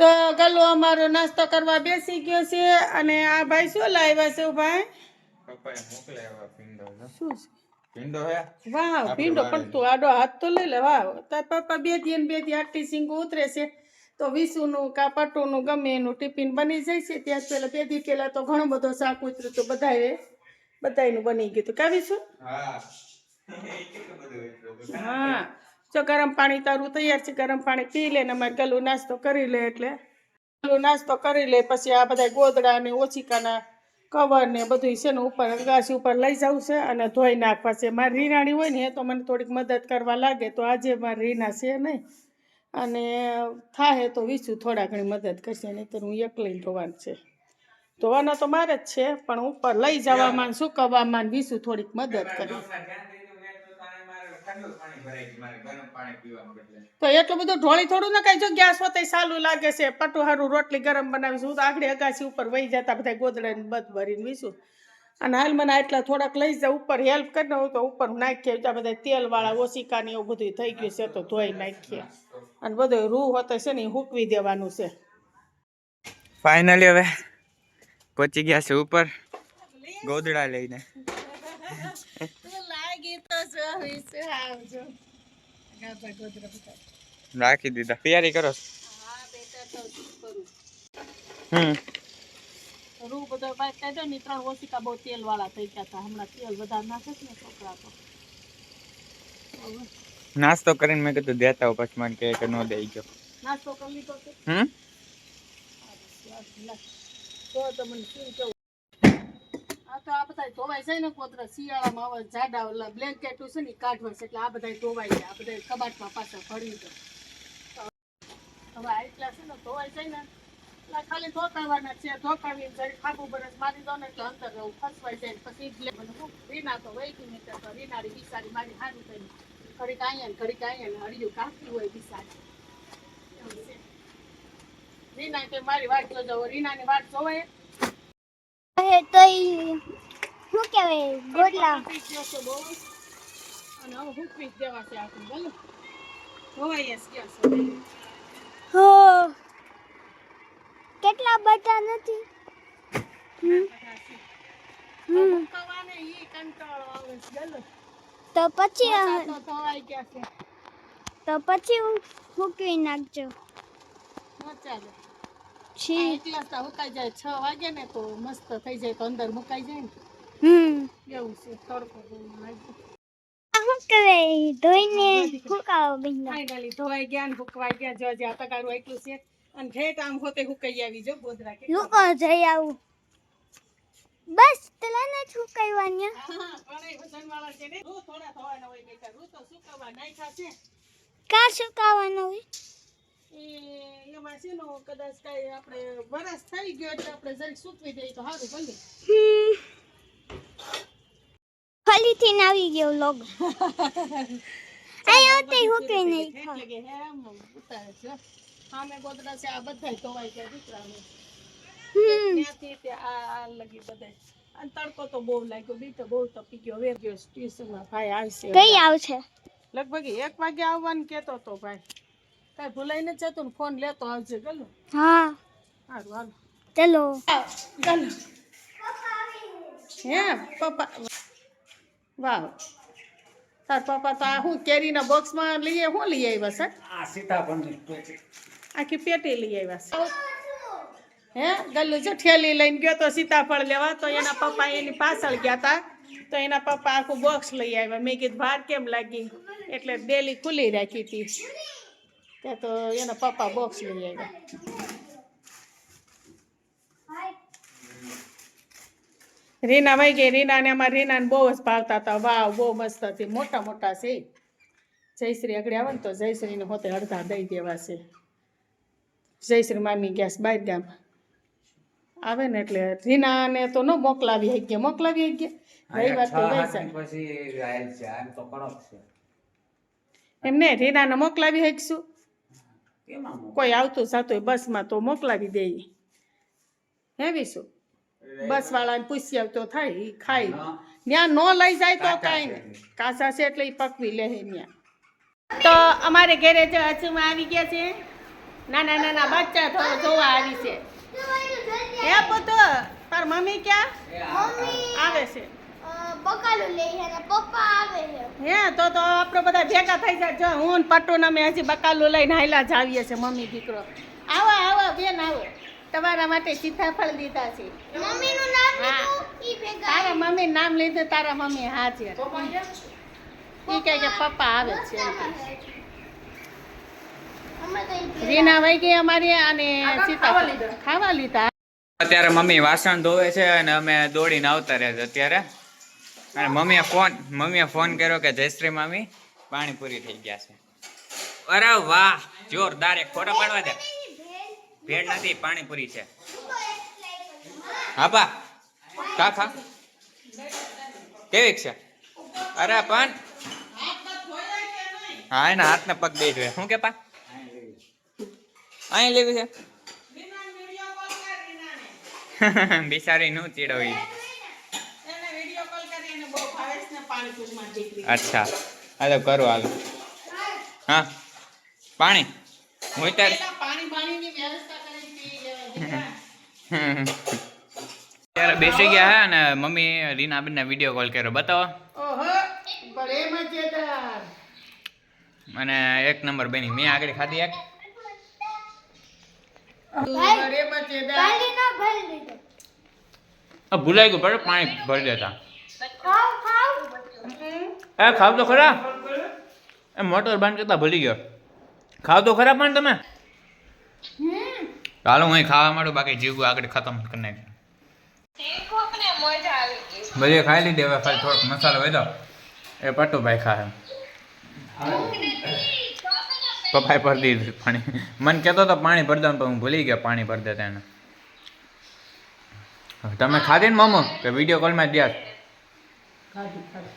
તો ગલો અમારો નાસ્તો કરવા બેસી ગયો છે અને આ ભાઈ શું લાવ્યા છે ભાઈ પીંડો હે? વાહ ભીંડો પણ તું આડો હાથ તો લઈ લે વાહ. તાર પપ્પા બે દી બે દી આટલી સિંગો ઉતરે છે. તો વીસુનું કા પટુનું ગમે એનું ટિફિન બની જાય છે. ત્યાં પહેલા બે દી તો ઘણો બધો શાક ઉતર્યું તો બધાએ બની ગયું હતું. એટલું બધું. હા. જો ગરમ પાણી તારું તૈયાર છે, ગરમ પાણી પી લે ને અમારે ગલું નાસ્તો કરી લે એટલે. ગલું નાસ્તો કરી લે, પછી આ બધા ગોદડા ને ઓછીકાના કવર ને બધું છે ને ઉપર, અગાસી ઉપર લઈ જવું છે અને ધોઈ નાખવા છે. મારી રીનાણી હોય ને એ તો મને થોડીક મદદ કરવા લાગે, તો આજે મારી રીના છે નહીં. અને થાય તો વિશું થોડા ઘણી મદદ કરશે નહીં તો હું એકલી ધોવાનું છે. ધોવાના તો મારે જ છે, પણ ઉપર લઈ જવામાં સુકવવામાં વિસુ થોડીક મદદ કરી. તો એટલું બધું ઢોળી થોડું ને કઈ જો ગેસ સારું લાગે છે. પટુ હારું રોટલી ગરમ બનાવીશું. તો આગળ અગાસી ઉપર વહી જતા બધા ગોદડા ને બધ ભરીને વીશું અને હાલ મને આટલા થોડાક લઈ જાય ઉપર હેલ્પ કરી હોય તો ઉપર નાખીએ. ત્યાં બધા તેલવાળા ઓસિકા ને એવું બધું થઈ ગયું છે તો ધોઈ નાખીએ. અને બધું રૂ હોતો છે ને એ હૂકવી દેવાનું છે. ફાઇનલી હવે પહોંચી ગયા છે ઉપર ગોદડા લઈને. રાખી દીધા. તૈયારી કરો. હમ. રૂ બધો બાદ કાઢ્યો ને ત્રણ ઓશિકા બહુ તેલવાળા થઈ ગયા હતા. હમણાં તેલ બધા નાખે છે ને છોકરા તો. નાસ્તો કરીને મેં કીધું દેતા પછી મને કે નો દઈ ગયો. નાસ્તો કરી લીધો હમ? તો તમને શું કેવું? તો આ બધા ધોવાઈ જાય ને કોતરા? શિયાળામાં આવે જાડા ઓલા બ્લેન્કેટ છે ને કાઢવા છે એટલે આ બધા ધોવાઈ જાય. આ બધા કબાટમાં પાછા ભરી દો. હવે આટલા છે ને ધોવાય જાય ને એટલે ખાલી ધોકાવાના છે. ધોકાવીને જરી બરસ મારી દો ને એટલે અંદર રહું ફસવાઈ જાય પછી બ્લે મને રીના તો વહી ગઈ તો રીનારી બિસારી મારી સારું થઈને ઘડીક અહીંયા ઘડીક અહીંયા ને હળિયું કાપતી હોય બિસારી એવું છે. રીના કે મારી વાટ જોજો. રીનાની વાટ જોવાય. તો શું કહેવાય ગોટલા હો કેટલા બધા નથી? તો પછી તો પછી ગયા છે? તો પછી મૂકી નાખજો. ચાલે. છી. એટલા હુકાઈ જાય છ વાગે ને તો મસ્ત થઈ જાય તો અંદર મુકાઈ જાય ને. હમ. એવું છે તડકો શું હોય બેટા એમાં છે કદાચ કાંઈ આપણે વરસ થઈ ગયો એટલે આપણે જરીક સૂકવી દઈએ તો સારું ભલે હમ ફરીથી ને આવી ગયો લોગ. આયો તે નહીં. હે આમ ઉતારે છે. સામે ગોદડા છે આ બધા ધોવાઈ ગયા દીકરાને. હમ. ત્યાંથી ત્યાં આ આ લગી બધા અને તડકો તો બહુ લાગ્યો બી તો બહુ તપી ગયો. વેર ગયો સ્ટેશનમાં ભાઈ આવશે કઈ આવશે? લગભગ એક વાગે આવવાનું કહેતો તો ભાઈ. કઈ ભૂલાઈ ન જતું ને ફોન લેતો આવજે ગલો. હા. સારું હાલો. ચલો. ગલો. હે પપ્પા. વાહ તાર પપ્પા તો આ હું કેરીના બોક્સમાં લઈએ શું લઈ આવ્યા છે? આખી પેટી લઈ આવ્યા છે. હે ગલ્લુ જો ઠેલી લઈને ગયો તો સીતાફળ લેવા તો એના પપ્પા એની પાછળ ગયા હતા તો એના પપ્પા આખું બોક્સ લઈ આવ્યા મેં કીધું ભાર કેમ લાગી? એટલે ડેલી ખુલ્લી રાખી હતી ત્યાં તો એના પપ્પા બોક્સ લઈ આવ્યા રીના વહી ગઈ રીનાને અમારે રીનાને બહુ જ ભાવતા હતા. વાવ બહુ મસ્ત હતી. મોટા મોટા છે. જયશ્રી આગળ આવે ને તો જયશ્રીને હોતે અડધા દઈ દેવા છે. જયશ્રી મામી ગયા છે બહાર ગામ. આવે ને એટલે રીનાને તો ન મોકલાવી ગયા મોકલાવી હઈ ગયા વાત તો ગઈ છે. એમને રીનાને મોકલાવી હઈશું કોઈ આવતું જાતું બસમાં તો મોકલાવી દઈએ હેવી શું બસ વાળાને પૂછી આવતો થાય એ ખાય ત્યાં ન લઈ જાય તો કાંઈ નહીં. કાસા છે એટલે એ પકવી લે ત્યાં. તો અમારે ઘેરે જો અચુમાં આવી ગયા છે. નાના નાના બચ્ચા તો જોવા આવી છે. હે પુત તાર મમ્મી ક્યાં? આવે છે. બકાલું લે પપ્પા આવે છે. હે તો તો આપણે બધા ભેગા થઈ જાય. જો હું પટ્ટુ ને અમે હજી બકાલું લઈને હાયલા જ આવીએ છીએ મમ્મી દીકરો. આવો આવો બેન આવો. તમારા માટે સીતાફળ દીધા છે. મમ્મીનું નામ લીધું? તારા મમ્મી નામ લીધું તારા મમ્મી હાજર. એ કહે કે પપ્પા આવે છે. રીના વહી ગઈ અમારી અને સીતાફળ. ખાવા લીધા. અત્યારે મમ્મી વાસણ ધોવે છે અને અમે દોડીને આવતા રહ્યા છે અત્યારે. અને મમ્મીએ ફોન મમ્મીએ ફોન કર્યો કે જયશ્રી મામી પાણીપુરી થઈ ગયા છે. અરે વાહ જોરદાર એક ફોટો પાડવા દે. ભેળ નથી, પાણીપુરી છે. હા પા ખા. ખા કેવીક છે? અરે પણ હા, એના હાથ ને પગ દઈ જોઈએ. શું કે પા અહીં લેવી છે. બિચારી નું ચીડવી. અચ્છા હાલો કરું, હાલ. હા, પાણી. હું તાર ત્યારે બેસી ગયા હે અને મમ્મી રીના બેન વીડિયો કોલ કર્યો. બતાવો. ઓહો અને એક નંબર બેની. મેં આગળ ખાધી એક. ભૂલાઈ ગયું પડે પાણી ભરી દેતા. ખાવ ખાવ. એ ખાવ તો ખરા. એ મોટર બંધ કરતા ભૂલી ગયો. ખાવ તો ખરા પણ તમે. હમ ચાલો હું ખાવા માંડું બાકી જીવ આગળ ખતમ કરી નાખ્યું બધી ખાઈ લીધી હવે ખાલી થોડોક મસાલો હોય તો એ પટ્ટુભાઈ ખાય પપ્પાએ ભરી દીધું પાણી. મને કહેતો તો પાણી ભરી દઉં પણ હું ભૂલી ગયો પાણી ભરી દેતા એને તમે ખાધી ને મમ્મો કે વીડિયો કોલમાં જ ખાધું.